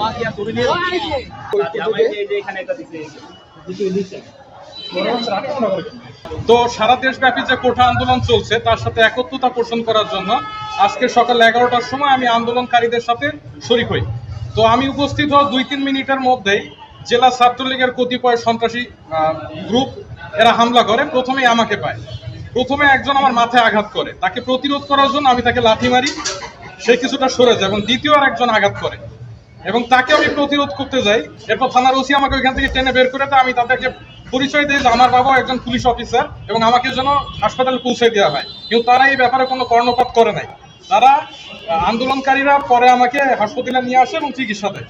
মাছ ইয়া করে নিয়ে এখানে একটা দিতে দিতে দিতে তো সারা দেশব্যাপী যে কোঠা আন্দোলন চলছে, তার সাথে একত্রতা পোষণ করার জন্য আজকে সকাল এগারোটার সময় আমি আন্দোলনকারীদের সাথে শরিক হই। তো আমি উপস্থিত হওয়া দুই তিন মিনিটের মধ্যেই জেলা ছাত্রলীগের কতিপয় সন্ত্রাসী গ্রুপ, এরা হামলা করে। প্রথমেই আমাকে পায়। প্রথমে একজন আমার মাথায় আঘাত করে। তাকে প্রতিরোধ করার জন্য আমি তাকে লাথি মারি। সে কিছুটা সরে যায় এবং দ্বিতীয় আর একজন আঘাত করে। এবং তাকে আমি প্রতিরোধ করতে যাই। এরপর থানার ওসি আমাকে ওইখান থেকে টেনে বের করে আমি তাদেরকে পরিচয় দিই যে আমার বাবা একজন পুলিশ অফিসার এবং আমাকে যেন হাসপাতালে পৌঁছে দেওয়া হয়। কিন্তু তারা এই ব্যাপারে কোনো কর্ণপাত করে নাই। তারা আন্দোলনকারীরা পরে আমাকে হাসপাতালে নিয়ে আসে এবং চিকিৎসা দেয়।